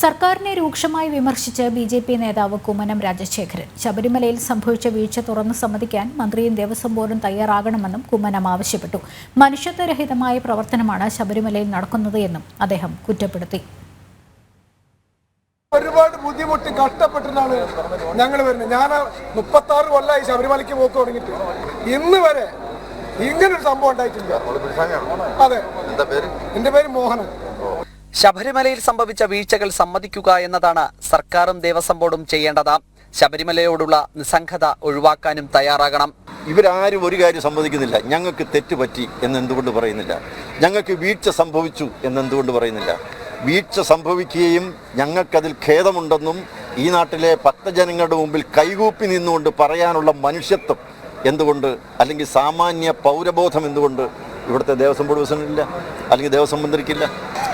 സർക്കാരിനെ രൂക്ഷമായി വിമർശിച്ച് ബി ജെ പി നേതാവ് കുമ്മനം രാജശേഖരൻ. ശബരിമലയിൽ സംഭവിച്ച വീഴ്ച തുറന്നു സമ്മതിക്കാൻ മന്ത്രിയും ദേവസ്വം ബോർഡും തയ്യാറാകണമെന്നും കുമ്മനം ആവശ്യപ്പെട്ടു. മനുഷ്യത്വരഹിതമായ പ്രവർത്തനമാണ് ശബരിമലയിൽ നടക്കുന്നത് എന്നും അദ്ദേഹം കുറ്റപ്പെടുത്തി. ഒരുപാട് ബുദ്ധിമുട്ടി കഷ്ടപ്പെട്ടിട്ടാണ് ഞങ്ങൾ വരുന്നത്. ഞാൻ മുപ്പത്തി ആറ് കൊല്ലമായി ശബരിമലയ്ക്ക് പോക്ക് തുടങ്ങിയിട്ട്. ഇന്ന് വരെ ഇങ്ങനൊരു സംഭവം ഉണ്ടായിട്ടില്ല. അതെ. എന്റെ പേര് മോഹനൻ. ശബരിമലയിൽ സംഭവിച്ച വീഴ്ചകൾ സമ്മതിക്കുക എന്നതാണ് സർക്കാരും ദേവസ്വം ബോർഡും ചെയ്യേണ്ടത്. ശബരിമലയോടുള്ള നിസ്സംഗത ഒഴിവാക്കാനും തയ്യാറാകണം. ഇവരാരും ഒരു കാര്യം സമ്മതിക്കുന്നില്ല. ഞങ്ങൾക്ക് തെറ്റ് പറ്റി എന്നെന്തുകൊണ്ട് പറയുന്നില്ല? ഞങ്ങൾക്ക് വീഴ്ച സംഭവിച്ചു എന്നെന്തുകൊണ്ട് പറയുന്നില്ല? വീഴ്ച സംഭവിക്കുകയും ഞങ്ങൾക്കതിൽ ഖേദമുണ്ടെന്നും ഈ നാട്ടിലെ ഭക്തജനങ്ങളുടെ മുമ്പിൽ കൈകൂപ്പി നിന്നുകൊണ്ട് പറയാനുള്ള മനുഷ്യത്വം എന്തുകൊണ്ട്? അല്ലെങ്കിൽ സാമാന്യ പൗരബോധം എന്തുകൊണ്ട്? ഇവിടുത്തെ ദേവസ്വം ബോർഡ് പ്രസിഡന്റില്ല അല്ലെങ്കിൽ ദേവസ്വം മന്ത്രിക്കില്ല.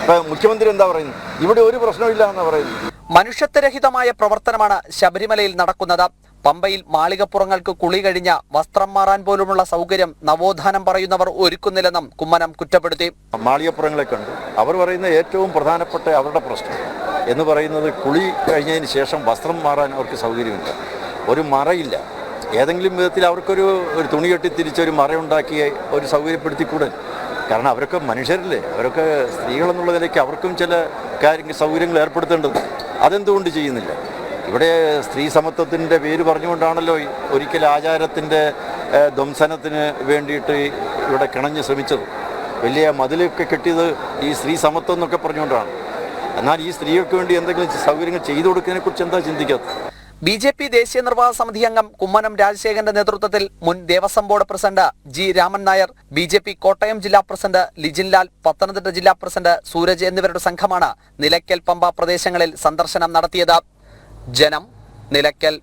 ഇപ്പം മുഖ്യമന്ത്രി എന്താ പറയുന്നത്? ഇവിടെ ഒരു പ്രശ്നമില്ല എന്നാണ് പറയുന്നത്. മനുഷ്യത്വരഹിതമായ പ്രവർത്തനമാണ് ശബരിമലയിൽ നടക്കുന്നത്. പമ്പയിൽ മാളികപ്പുറങ്ങൾക്ക് കുളി കഴിഞ്ഞ വസ്ത്രം മാറാൻ പോലുമുള്ള സൗകര്യം നവോത്ഥാനം പറയുന്നവർ ഒരുക്കുന്നില്ലെന്നും കുമ്മനം കുറ്റപ്പെടുത്തി. മാളികപ്പുറങ്ങളെ കണ്ടു. അവർ പറയുന്ന ഏറ്റവും പ്രധാനപ്പെട്ട അവരുടെ പ്രശ്നം എന്ന് പറയുന്നത് കുളി കഴിഞ്ഞതിന് ശേഷം വസ്ത്രം മാറാൻ അവർക്ക് സൗകര്യമില്ല. ഒരു മറയില്ല. ഏതെങ്കിലും വിധത്തിൽ അവർക്കൊരു ഒരു തുണി കെട്ടി തിരിച്ചൊരു മറയുണ്ടാക്കി ഒരു സൗകര്യപ്പെടുത്തിക്കൂടെ? കാരണം അവരൊക്കെ മനുഷ്യരല്ലേ. അവരൊക്കെ സ്ത്രീകളെന്നുള്ള നിലയ്ക്ക് അവർക്കും ചില കാര്യങ്ങൾ സൗകര്യങ്ങൾ ഏർപ്പെടുത്തേണ്ടത് അതെന്തുകൊണ്ട് ചെയ്യുന്നില്ല? ഇവിടെ സ്ത്രീ സമത്വത്തിന്റെ പേര് പറഞ്ഞുകൊണ്ടാണല്ലോ ഒരിക്കൽ ആചാരത്തിന്റെ ധ്വംസനത്തിന് വേണ്ടിയിട്ട് ഇവിടെ കിണഞ്ഞ് ശ്രമിച്ചത്. വലിയ മതിലൊക്കെ കെട്ടിയത് ഈ സ്ത്രീ സമത്വം എന്നൊക്കെ പറഞ്ഞുകൊണ്ടാണ്. എന്നാൽ ഈ സ്ത്രീകൾക്ക് വേണ്ടി എന്തെങ്കിലും സൗകര്യങ്ങൾ ചെയ്തു കൊടുക്കുന്നതിനെക്കുറിച്ച് എന്താ ചിന്തിക്കാത്തത്? ബി ജെ പി ദേശീയ നിർവാഹക സമിതി അംഗം കുമ്മനം രാജശേഖരന്റെ നേതൃത്വത്തിൽ മുൻ Devaswom board president G Raman Nair B J P Kottayam ജില്ലാ പ്രസിഡന്റ് ലിജിൻ ലാൽ പത്തനംതിട്ട ജില്ലാ പ്രസിഡന്റ് സൂരജ് എന്നിവരുടെ സംഘമാണ് നിലയ്ക്കൽ പമ്പ പ്രദേശങ്ങളിൽ സന്ദർശനം നടത്തിയത്. ജനം നിലയ്ക്കൽ